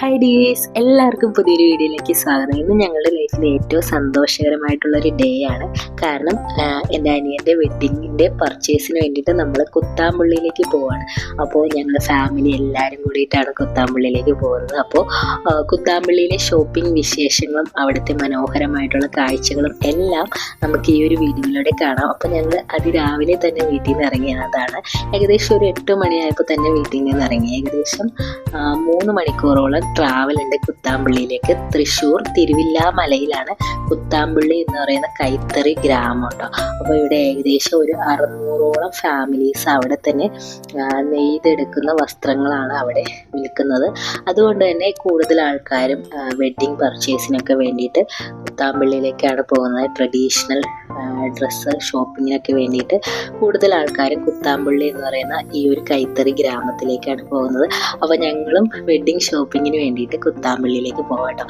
Hi dears എല്ലാവർക്കും പുതിയൊരു വീഡിയോയിലേക്ക് സ്വാഗതം. ഇന്ന് ഞങ്ങളുടെ ലൈഫിലെ ഏറ്റവും സന്തോഷകരമായിട്ടുള്ള ഒരു ഡേ ആണ്. കാരണം എന്റെ അനിയന്റെ വെഡ്ഡിങ്ങിന്റെ പർച്ചേസിന് വേണ്ടിയിട്ട് നമ്മൾ കുത്താമ്പള്ളിയിലേക്ക് പോവാണ്. അപ്പോൾ ഞങ്ങൾ ഫാമിലി എല്ലാവരും കൂടിയിട്ടാണ് കുത്താമ്പള്ളിയിലേക്ക് പോകുന്നത്. അപ്പോൾ കുത്താമ്പള്ളിയിലെ ഷോപ്പിംഗ് വിശേഷങ്ങളും അവിടുത്തെ മനോഹരമായിട്ടുള്ള കാഴ്ചകളും എല്ലാം നമുക്ക് ഈ ഒരു വീഡിയോയിലൂടെ കാണാം. അപ്പോൾ ഞങ്ങൾ അതിരാവിലെ തന്നെ വീട്ടിൽ നിന്ന് ഇറങ്ങിയതാണ് ഏകദേശം ഒരു എട്ട് മണിയായപ്പോൾ തന്നെ വീട്ടിൽ നിന്ന് ഇറങ്ങി. ഏകദേശം മൂന്ന് മണിക്കൂറോളം ട്രാവൽ ഉണ്ട് കുത്താമ്പള്ളിയിലേക്ക്. തൃശ്ശൂർ തിരുവില്ലാമലയിലാണ് കുത്താമ്പള്ളി എന്ന് പറയുന്ന കൈത്തറി ഗ്രാമം ഉണ്ടോ അപ്പോൾ ഇവിടെ ഏകദേശം ഒരു അറുന്നൂറോളം ഫാമിലീസ് അവിടെ തന്നെ നെയ്തെടുക്കുന്ന വസ്ത്രങ്ങളാണ് അവിടെ വിൽക്കുന്നത്. അതുകൊണ്ട് തന്നെ കൂടുതൽ ആൾക്കാരും വെഡ്ഡിങ് പർച്ചേസിനൊക്കെ വേണ്ടിയിട്ട് കുത്താമ്പള്ളിയിലേക്കാണ് പോകുന്നത്. ട്രഡീഷണൽ ഡ്രസ്സ് ഷോപ്പിങ്ങിനൊക്കെ വേണ്ടിയിട്ട് കൂടുതൽ ആൾക്കാരും കുത്താമ്പള്ളി എന്ന് പറയുന്ന ഈ ഒരു കൈത്തറി ഗ്രാമത്തിലേക്കാണ് പോകുന്നത്. അപ്പോൾ ഞങ്ങളും വെഡ്ഡിങ് ഷോപ്പിങ്ങിന് വേണ്ടിയിട്ട് കുത്താമ്പള്ളിയിലേക്ക് പോകട്ടോ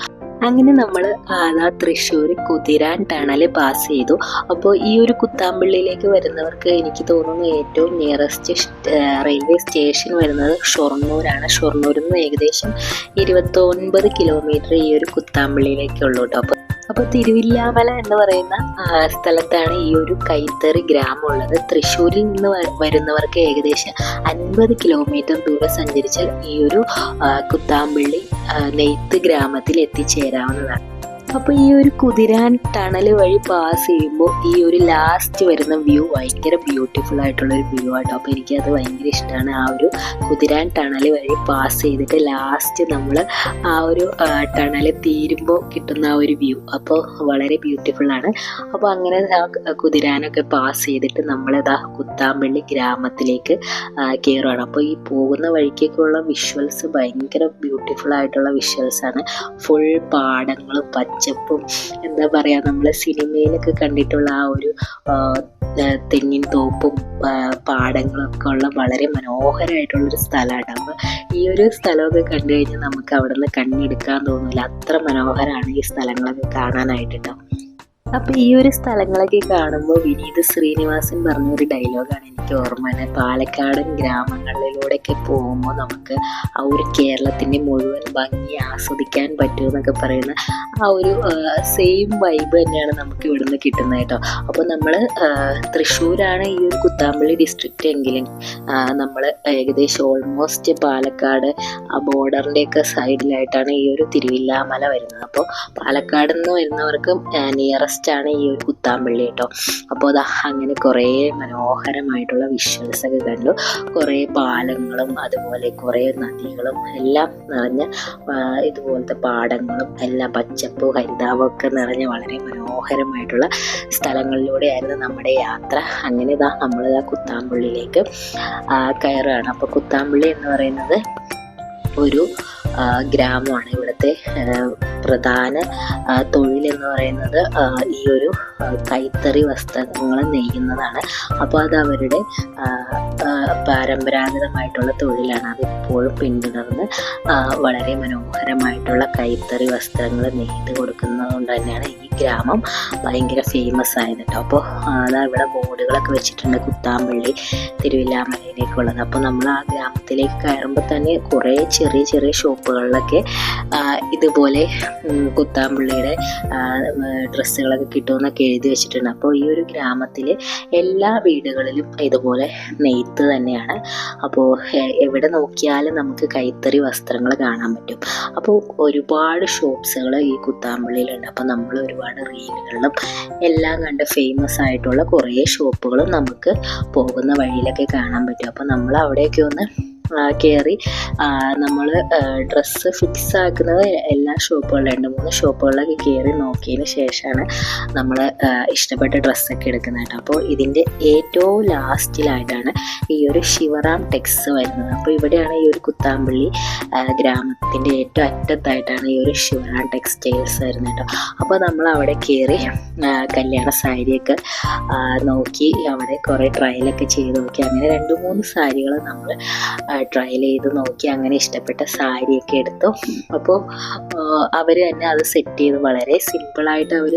അങ്ങനെ നമ്മൾ ആ തൃശ്ശൂർ കുതിരാൻ ടണൽ പാസ് ചെയ്തു. അപ്പോൾ ഈ ഒരു കുത്താമ്പള്ളിയിലേക്ക് വരുന്നവർക്ക് എനിക്ക് തോന്നുന്നു ഏറ്റവും നിയറസ്റ്റ് റെയിൽവേ സ്റ്റേഷൻ വരുന്നത് ഷൊർണൂരാണ്. ഷൊർണൂരിൽ നിന്ന് ഏകദേശം ഇരുപത്തൊൻപത് കിലോമീറ്റർ ഈ ഒരു കുത്താമ്പള്ളിയിലേക്കുള്ളൂ കേട്ടോ അപ്പോൾ അപ്പോൾ തിരുവില്ലാമല എന്ന് പറയുന്ന സ്ഥലത്താണ് ഈ ഒരു കൈത്തറി ഗ്രാമം ഉള്ളത് തൃശ്ശൂരിൽ നിന്ന് വരുന്നവർക്ക് ഏകദേശം അൻപത് കിലോമീറ്റർ ദൂരം സഞ്ചരിച്ചാൽ ഈ ഒരു കുത്താമ്പള്ളി നെയ്ത്ത് ഗ്രാമത്തിൽ എത്തിച്ചേരാവുന്നതാണ്. അപ്പോൾ ഈ ഒരു കുതിരാൻ ടണൽ വഴി പാസ് ചെയ്യുമ്പോൾ ഈ ഒരു ലാസ്റ്റ് വരുന്ന വ്യൂ ഭയങ്കര ബ്യൂട്ടിഫുൾ ആയിട്ടുള്ള ഒരു വ്യൂ ആട്ടോ. അപ്പോൾ എനിക്കത് ഭയങ്കര ഇഷ്ടമാണ് ആ ഒരു കുതിരാൻ ടണൽ വഴി പാസ് ചെയ്തിട്ട് ലാസ്റ്റ് നമ്മൾ ആ ഒരു ടണൽ തീരുമ്പോൾ കിട്ടുന്ന ആ ഒരു വ്യൂ അപ്പോൾ വളരെ ബ്യൂട്ടിഫുൾ ആണ്. അപ്പോൾ അങ്ങനെ കുതിരാനൊക്കെ പാസ് ചെയ്തിട്ട് നമ്മളിതാ കുത്താമ്പള്ളി ഗ്രാമത്തിലേക്ക് കയറുകയാണ് അപ്പോൾ ഈ പോകുന്ന വഴിക്കൊക്കെയുള്ള വിഷ്വൽസ് ഭയങ്കര ബ്യൂട്ടിഫുൾ ആയിട്ടുള്ള വിഷ്വൽസ് ആണ്. ഫുൾ പാടങ്ങളും പച്ചപ്പും എന്താ പറയുക നമ്മൾ സിനിമയിലൊക്കെ കണ്ടിട്ടുള്ള ആ ഒരു തെങ്ങിൻ തോപ്പും പാടങ്ങളൊക്കെ ഉള്ള വളരെ മനോഹരമായിട്ടുള്ളൊരു സ്ഥലമാണ് അപ്പോൾ ഈ ഒരു സ്ഥലമൊക്കെ കണ്ടു കഴിഞ്ഞാൽ നമുക്ക് അവിടെ നിന്ന് കണ്ണെടുക്കാൻ തോന്നില്ല അത്ര മനോഹരമാണ് ഈ സ്ഥലങ്ങളൊക്കെ കാണാനായിട്ട് അപ്പോൾ ഈ ഒരു സ്ഥലങ്ങളൊക്കെ കാണുമ്പോൾ വിനീത് ശ്രീനിവാസൻ പറഞ്ഞ ഒരു ഡയലോഗാണ് എനിക്ക് ഓർമ്മ പാലക്കാടൻ ഗ്രാമങ്ങളിലൂടെയൊക്കെ പോകുമ്പോൾ നമുക്ക് ആ ഒരു കേരളത്തിന്റെ മുഴുവൻ ഭംഗി ആസ്വദിക്കാൻ പറ്റും എന്നൊക്കെ പറയുന്ന ആ ഒരു സെയിം വൈബ് തന്നെയാണ് നമുക്ക് ഇവിടുന്ന് കിട്ടുന്നത് കേട്ടോ. അപ്പോൾ നമ്മൾ തൃശ്ശൂരാണ് ഈ ഒരു കുത്താമ്പള്ളി ഡിസ്ട്രിക്റ്റ് എങ്കിലും നമ്മൾ ഏകദേശം ഓൾമോസ്റ്റ് പാലക്കാട് ആ ബോർഡറിന്റെയൊക്കെ സൈഡിലായിട്ടാണ് ഈ ഒരു തിരുവില്ലാമല വരുന്നത്. അപ്പോൾ പാലക്കാട് നിന്ന് വരുന്നവർക്കും നിയറസ്റ്റ് ആണ് ഈ ഒരു കുത്താമ്പള്ളി കേട്ടോ. അപ്പോൾ അത് അങ്ങനെ കുറേ മനോഹരമായിട്ടുള്ള വിഷ്വൽസ് ഒക്കെ കണ്ടു. കുറേ പാലങ്ങളും അതുപോലെ കുറേ നദികളും എല്ലാം നിറഞ്ഞ ഇതുപോലത്തെ പാടങ്ങളും എല്ലാം പച്ചപ്പ് ഹരിതാവും ഒക്കെ നിറഞ്ഞ വളരെ മനോഹരമായിട്ടുള്ള സ്ഥലങ്ങളിലൂടെയായിരുന്നു നമ്മുടെ യാത്ര. അങ്ങനെ ഇതാ നമ്മൾ ആ കുത്താമ്പള്ളിയിലേക്ക് കയറുകയാണ്. അപ്പോൾ കുത്താമ്പള്ളി എന്ന് പറയുന്നത് ഒരു ഗ്രാമമാണ്. ഇവിടുത്തെ പ്രധാന തൊഴിലെന്ന് പറയുന്നത് ഈ ഒരു കൈത്തറി വസ്ത്രങ്ങൾ നെയ്യുന്നതാണ്. അപ്പോൾ അത് അവരുടെ പരമ്പരാഗതമായിട്ടുള്ള തൊഴിലാണ്. അതിപ്പോഴും പിന്തുടർന്ന് വളരെ മനോഹരമായിട്ടുള്ള കൈത്തറി വസ്ത്രങ്ങൾ നെയ്ത് കൊടുക്കുന്നത് കൊണ്ട് തന്നെയാണ് ഈ ഗ്രാമം ഭയങ്കര ഫേമസ് ആയത് കേട്ടോ. അപ്പോൾ അതാ ഇവിടെ ബോർഡുകളൊക്കെ വെച്ചിട്ടുണ്ട്. കുത്താമ്പള്ളി തിരുവില്ലാമലയിലേക്കുള്ളത്. അപ്പോൾ നമ്മൾ ആ ഗ്രാമത്തിലേക്ക് കയറുമ്പോൾ തന്നെ കുറേ ചെറിയ ചെറിയ ഷോപ്പുകളിലൊക്കെ ഇതുപോലെ കുത്താമ്പള്ളിയുടെ ഡ്രസ്സുകളൊക്കെ കിട്ടുമെന്നൊക്കെ എഴുതി വെച്ചിട്ടുണ്ട്. അപ്പോൾ ഈ ഒരു ഗ്രാമത്തിൽ എല്ലാ വീടുകളിലും ഇതുപോലെ നെയ്ത്ത് തന്നെയാണ്. അപ്പോൾ എവിടെ നോക്കിയാലും നമുക്ക് കൈത്തറി വസ്ത്രങ്ങൾ കാണാൻ പറ്റും. അപ്പോൾ ഒരുപാട് ഷോപ്സുകൾ ഈ കുത്താമ്പള്ളിയിലുണ്ട്. അപ്പോൾ നമ്മൾ ഒരുപാട് റീലുകളിലും എല്ലാം കണ്ട് ഫേമസ് ആയിട്ടുള്ള കുറേ ഷോപ്പുകളും നമുക്ക് പോകുന്ന വഴിയിലൊക്കെ കാണാൻ പറ്റും. അപ്പോൾ നമ്മൾ അവിടെയൊക്കെ ഒന്ന് കയറി നമ്മൾ ഡ്രസ്സ് ഫിക്സ് ആക്കുന്നത് എല്ലാ ഷോപ്പുകളിലും രണ്ട് മൂന്ന് ഷോപ്പുകളിലൊക്കെ കയറി നോക്കിയതിന് ശേഷമാണ് നമ്മൾ ഇഷ്ടപ്പെട്ട ഡ്രസ്സൊക്കെ എടുക്കുന്നത് കേട്ടോ. അപ്പോൾ ഇതിന്റെ ഏറ്റവും ലാസ്റ്റിലായിട്ടാണ് ഈ ഒരു ശിവറാം ടെക്സ് വരുന്നത്. അപ്പോൾ ഇവിടെയാണ് ഈ ഒരു കുത്താമ്പള്ളി ഗ്രാമത്തിന്റെ ഏറ്റവും അറ്റത്തായിട്ടാണ് ഈ ഒരു ശിവറാം ടെക്സ്റ്റൈൽസ് വരുന്നത് കേട്ടോ. അപ്പോൾ നമ്മൾ അവിടെ കയറി കല്യാണ സാരിയൊക്കെ നോക്കി അവിടെ കുറേ ട്രയലൊക്കെ ചെയ്ത് നോക്കി. അങ്ങനെ രണ്ട് മൂന്ന് സാരികൾ നമ്മൾ ട്രയൽ ചെയ്ത് നോക്കി അങ്ങനെ ഇഷ്ടപ്പെട്ട സാരിയൊക്കെ എടുത്തു. അപ്പോൾ അവർ തന്നെ അത് സെറ്റ് ചെയ്ത് വളരെ സിമ്പിളായിട്ട് അവർ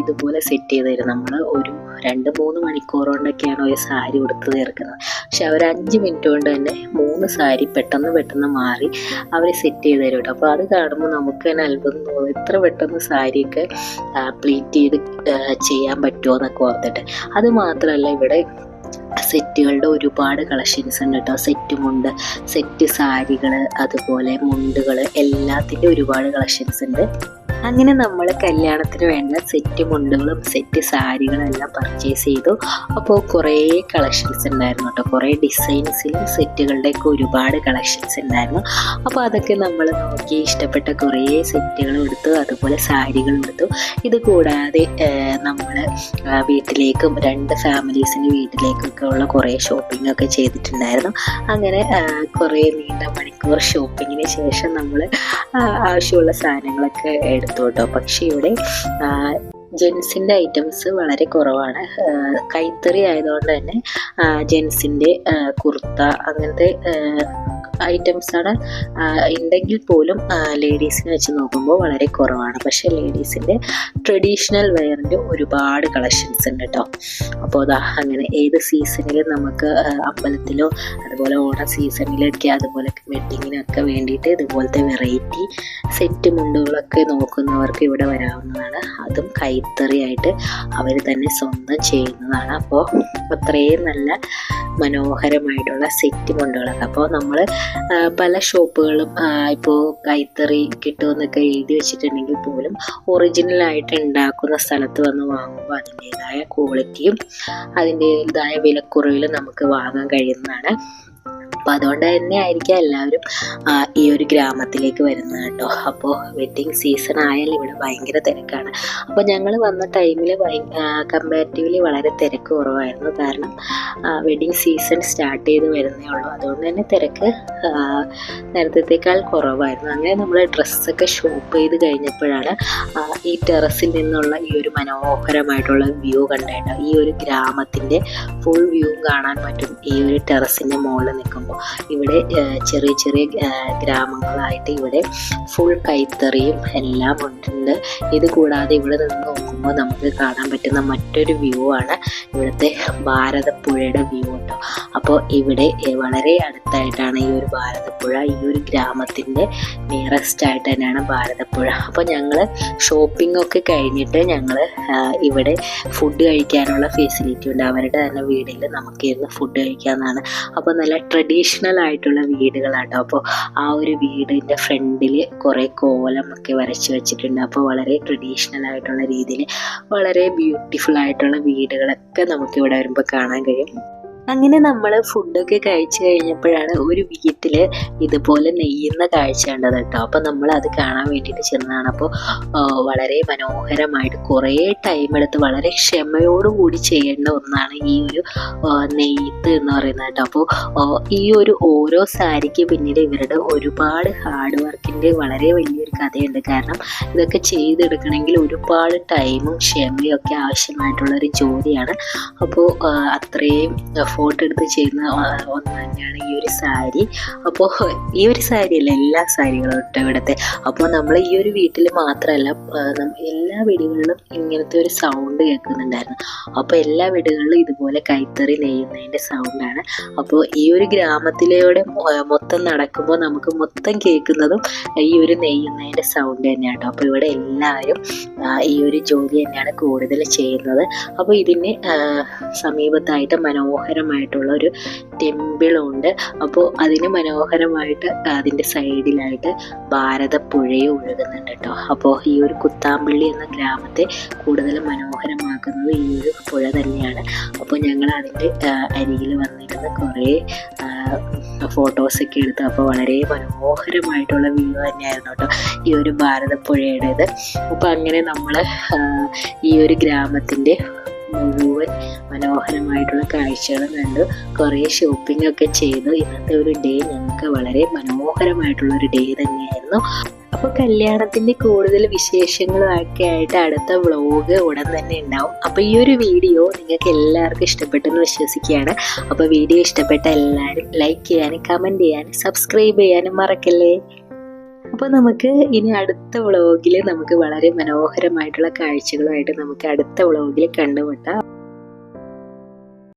ഇതുപോലെ സെറ്റ് ചെയ്ത് തരും. നമ്മൾ ഒരു രണ്ട് മൂന്ന് മണിക്കൂർ കൊണ്ടൊക്കെയാണ് ഒരു സാരി ഉടുത്ത് തീർക്കുന്നത്. പക്ഷെ അവർ അഞ്ച് മിനിറ്റ് കൊണ്ട് തന്നെ മൂന്ന് സാരി പെട്ടെന്ന് പെട്ടെന്ന് മാറി അവർ സെറ്റ് ചെയ്ത് തരും കേട്ടോ അപ്പോൾ അത് കാണുമ്പോൾ നമുക്ക് തന്നെ അത്ഭുതം തോന്നും. ഇത്ര പെട്ടെന്ന് സാരിയൊക്കെ പ്ലീറ്റ് ചെയ്ത് ചെയ്യാൻ പറ്റുമോ എന്നൊക്കെ ഓർത്തിട്ട്. അത് മാത്രമല്ല ഇവിടെ സെറ്റുകളുടെ ഒരുപാട് കളക്ഷൻസ് ഉണ്ട് കേട്ടോ. സെറ്റ് മുണ്ട് സെറ്റ് സാരികൾ അതുപോലെ മുണ്ടുകൾ എല്ലാത്തിന്റെ ഒരുപാട് കളക്ഷൻസ് ഉണ്ട്. അങ്ങനെ നമ്മൾ കല്യാണത്തിന് വേണ്ട സെറ്റ് മുണ്ടുകളും സെറ്റ് സാരികളും എല്ലാം പർച്ചേസ് ചെയ്തു. അപ്പോൾ കുറേ കളക്ഷൻസ് ഉണ്ടായിരുന്നു കേട്ടോ കുറേ ഡിസൈൻസിലും സെറ്റുകളുടെയൊക്കെ ഒരുപാട് കളക്ഷൻസ് ഉണ്ടായിരുന്നു. അപ്പോൾ അതൊക്കെ നമ്മൾ നോക്കി ഇഷ്ടപ്പെട്ട കുറേ സെറ്റുകൾ എടുത്തു. അതുപോലെ സാരികൾ എടുത്തു. ഇത് കൂടാതെ നമ്മൾ വീട്ടിലേക്കും രണ്ട് ഫാമിലീസിന്റെ വീട്ടിലേക്കൊക്കെ ഉള്ള കുറേ ഷോപ്പിംഗ് ഒക്കെ ചെയ്തിട്ടുണ്ടായിരുന്നു. അങ്ങനെ കുറേ നീണ്ട മണിക്കൂർ ഷോപ്പിങ്ങിന് ശേഷം നമ്മൾ ആവശ്യമുള്ള സാധനങ്ങളൊക്കെ എടുത്തു. കേട്ടോ പക്ഷേ ഇവിടെ ജെൻസിന്റെ ഐറ്റംസ് വളരെ കുറവാണ്. കൈത്തറി ആയതുകൊണ്ട് തന്നെ ജെൻസിന്റെ കുർത്ത അങ്ങനത്തെ ഐറ്റംസാണ് ഉണ്ടെങ്കിൽ പോലും ലേഡീസിനെ വെച്ച് നോക്കുമ്പോൾ വളരെ കുറവാണ്. പക്ഷേ ലേഡീസിന്റെ ട്രഡീഷണൽ വെയറിന്റെ ഒരുപാട് കളക്ഷൻസ് ഉണ്ട് കേട്ടോ അപ്പോൾ അതാ അങ്ങനെ ഏത് സീസണിൽ നമുക്ക് അമ്പലത്തിലോ അതുപോലെ ഓണ സീസണിലൊക്കെ അതുപോലെ വെഡ്ഡിങ്ങിനൊക്കെ വേണ്ടിയിട്ട് ഇതുപോലത്തെ വെറൈറ്റി സെറ്റ് മുണ്ടുകളൊക്കെ നോക്കുന്നവർക്ക് ഇവിടെ വരാവുന്നതാണ്. അതും കൈത്തറിയായിട്ട് അവർ തന്നെ സ്വന്തം ചെയ്യുന്നതാണ്. അപ്പോൾ അത്രയും നല്ല മനോഹരമായിട്ടുള്ള സെറ്റ് മുണ്ടുകളൊക്കെ. അപ്പോൾ നമ്മൾ പല ഷോപ്പുകളും ഇപ്പോൾ കൈത്തറി കിട്ടുമെന്നൊക്കെ എഴുതി വെച്ചിട്ടുണ്ടെങ്കിൽ പോലും ഒറിജിനലായിട്ട് ഉണ്ടാക്കുന്ന സ്ഥലത്ത് വന്ന് വാങ്ങുമ്പോൾ അതിന്റേതായ ക്വാളിറ്റിയും അതിന്റേതായ വിലക്കുറവിലും നമുക്ക് വാങ്ങാൻ കഴിയുന്നതാണ്. അപ്പം അതുകൊണ്ട് തന്നെ ആയിരിക്കാം എല്ലാവരും ഈ ഒരു ഗ്രാമത്തിലേക്ക് വരുന്നത് കേട്ടോ. അപ്പോൾ വെഡ്ഡിങ് സീസൺ ആയാൽ ഇവിടെ ഭയങ്കര തിരക്കാണ്. അപ്പോൾ ഞങ്ങൾ വന്ന ടൈമിൽ കമ്പാരിറ്റീവ്ലി വളരെ തിരക്ക് കുറവായിരുന്നു. കാരണം വെഡ്ഡിങ് സീസൺ സ്റ്റാർട്ട് ചെയ്ത് വരുന്നേ ഉള്ളൂ. അതുകൊണ്ട് തന്നെ തിരക്ക് നേരത്തേക്കാൾ കുറവായിരുന്നു. അങ്ങനെ നമ്മൾ ഡ്രസ്സൊക്കെ ഷോപ്പ് ചെയ്ത് കഴിഞ്ഞപ്പോഴാണ് ഈ ടെറസിൽ നിന്നുള്ള ഈ ഒരു മനോഹരമായിട്ടുള്ള വ്യൂ കണ്ടേട്ടോ ഈ ഒരു ഗ്രാമത്തിന്റെ ഫുൾ വ്യൂ കാണാൻ പറ്റും ഈ ഒരു ടെറസിന്റെ മുകളിൽ നിൽക്കുമ്പോൾ. ഇവിടെ ചെറിയ ചെറിയ ഗ്രാമങ്ങളായിട്ട് ഇവിടെ ഫുൾ കൈത്തറിയും എല്ലാം ഉണ്ട്. ഇത് കൂടാതെ ഇവിടെ നിന്ന് നോക്കുമ്പോൾ നമുക്ക് കാണാൻ പറ്റുന്ന മറ്റൊരു വ്യൂ ആണ് ഇവിടുത്തെ ഭാരതപ്പുഴയുടെ വ്യൂ കേട്ടോ അപ്പോൾ ഇവിടെ വളരെ അടുത്തായിട്ടാണ് ഈ ഒരു ഭാരതപ്പുഴ ഈ ഒരു ഗ്രാമത്തിന്റെ നിയറസ്റ്റ് ആയിട്ട് തന്നെയാണ് ഭാരതപ്പുഴ. അപ്പോൾ ഞങ്ങൾ ഷോപ്പിംഗ് ഒക്കെ കഴിഞ്ഞിട്ട് ഞങ്ങൾ ഇവിടെ ഫുഡ് കഴിക്കാനുള്ള ഫെസിലിറ്റി ഉണ്ട്. അവരുടെ തന്നെ വീടിൽ നമുക്കിരുന്ന് ഫുഡ് കഴിക്കാമെന്നാണ് അപ്പോൾ നല്ല ട്രഡീഷണൽ ആയിട്ടുള്ള വീടുകളാട്ടോ. അപ്പോൾ ആ ഒരു വീടിന്റെ ഫ്രണ്ടിൽ കുറേ കോലം ഒക്കെ വരച്ച് വെച്ചിട്ടുണ്ട്. അപ്പോൾ വളരെ ട്രഡീഷണൽ ആയിട്ടുള്ള രീതിയിൽ വളരെ ബ്യൂട്ടിഫുൾ ആയിട്ടുള്ള വീടുകളൊക്കെ നമുക്ക് ഇവിടെ വരുമ്പോൾ കാണാൻ കഴിയും. അങ്ങനെ നമ്മൾ ഫുഡൊക്കെ കഴിച്ചു കഴിഞ്ഞപ്പോഴാണ് ഒരു വീട്ടിൽ ഇതുപോലെ നെയ്യുന്ന കാഴ്ച കണ്ടത് കേട്ടോ. അപ്പോൾ നമ്മൾ അത് കാണാൻ വേണ്ടിയിട്ട് ചെന്നതാണ്. അപ്പോൾ വളരെ മനോഹരമായിട്ട് കുറേ ടൈം എടുത്ത് വളരെ ക്ഷമയോടുകൂടി ചെയ്യേണ്ട ഒന്നാണ് ഈ ഒരു നെയ്ത്ത് എന്ന് പറയുന്നത് കേട്ടോ. അപ്പോൾ ഈ ഒരു ഓരോ സാരിക്ക് പിന്നിൽ ഇവരുടെ ഒരുപാട് ഹാർഡ് വർക്കിന്റെ വളരെ വലിയൊരു കഥയുണ്ട്. കാരണം ഇതൊക്കെ ചെയ്തെടുക്കണമെങ്കിൽ ഒരുപാട് ടൈമും ക്ഷമയും ഒക്കെ ആവശ്യമായിട്ടുള്ള ഒരു ജോലിയാണ് അപ്പോൾ അത്രയും എഫോർട്ട് എടുത്ത് ചെയ്യുന്ന ഒന്ന് തന്നെയാണ് ഈ ഒരു സാരി. അപ്പോൾ ഈ ഒരു സാരിയല്ല എല്ലാ സാരികളും കേട്ടോ ഇവിടുത്തെ. അപ്പോൾ നമ്മൾ ഈ ഒരു വീട്ടിൽ മാത്രമല്ല എല്ലാ വീടുകളിലും ഇങ്ങനത്തെ ഒരു സൗണ്ട് കേൾക്കുന്നുണ്ടായിരുന്നു. അപ്പോൾ എല്ലാ വീടുകളിലും ഇതുപോലെ കൈത്തറി നെയ്യുന്നതിന്റെ സൗണ്ടാണ് അപ്പോൾ ഈ ഒരു ഗ്രാമത്തിലൂടെ മൊത്തം നടക്കുമ്പോൾ നമുക്ക് മൊത്തം കേൾക്കുന്നതും ഈ ഒരു നെയ്യുന്നതിന്റെ സൗണ്ട് തന്നെയാണ് കേട്ടോ. അപ്പോൾ ഇവിടെ എല്ലാവരും ഈ ഒരു ജോലി തന്നെയാണ് കൂടുതൽ ചെയ്യുന്നത്. അപ്പോൾ ഇതിന് സമീപത്തായിട്ട് സമീപത്തായിട്ട് മനോഹരമായിട്ടുള്ള ഒരു തെമ്പിളുണ്ട് അപ്പോൾ അതിന് മനോഹരമായിട്ട് അതിന്റെ സൈഡിലായിട്ട് ഭാരതപ്പുഴയും ഒഴുകുന്നുണ്ട് കേട്ടോ. അപ്പോൾ ഈ ഒരു കുത്താമ്പള്ളി എന്ന ഗ്രാമത്തെ കൂടുതൽ മനോഹരമാക്കുന്നത് ഈ ഒരു പുഴ തന്നെയാണ്. അപ്പോൾ ഞങ്ങൾ അതിന്റെ അരികിൽ വന്നിരുന്ന കുറേ ഫോട്ടോസൊക്കെ എടുത്തു അപ്പോൾ വളരെ മനോഹരമായിട്ടുള്ള വ്യൂ തന്നെയായിരുന്നു കേട്ടോ ഈ ഒരു ഭാരതപ്പുഴയുടേത്. അപ്പോൾ അങ്ങനെ നമ്മൾ ഈ ഒരു ഗ്രാമത്തിന്റെ മുഴുവൻ മനോഹരമായിട്ടുള്ള കാഴ്ചകളും കണ്ടു. കുറേ ഷോപ്പിംഗ് ഒക്കെ ചെയ്തു. ഇന്നത്തെ ഒരു ഡേ ഞങ്ങൾക്ക് വളരെ മനോഹരമായിട്ടുള്ള ഒരു ഡേ തന്നെയായിരുന്നു. അപ്പോൾ കല്യാണത്തിന്റെ കൂടുതൽ വിശേഷങ്ങളും ഒക്കെ ആയിട്ട് അടുത്ത വ്ളോഗ് ഉടൻ തന്നെ ഉണ്ടാവും. അപ്പോൾ ഈ ഒരു വീഡിയോ നിങ്ങൾക്ക് എല്ലാവർക്കും ഇഷ്ടപ്പെട്ടെന്ന് വിശ്വസിക്കുകയാണ്. അപ്പോൾ വീഡിയോ ഇഷ്ടപ്പെട്ട എല്ലാവരും ലൈക്ക് ചെയ്യാനും കമന്റ് ചെയ്യാനും സബ്സ്ക്രൈബ് ചെയ്യാനും മറക്കല്ലേ? അപ്പോൾ നമുക്ക് ഇനി അടുത്ത വ്ളോഗിൽ നമുക്ക് വളരെ മനോഹരമായിട്ടുള്ള കാഴ്ചകളുമായിട്ട് നമുക്ക് അടുത്ത വ്ളോഗിൽ കണ്ടുമുട്ടാം.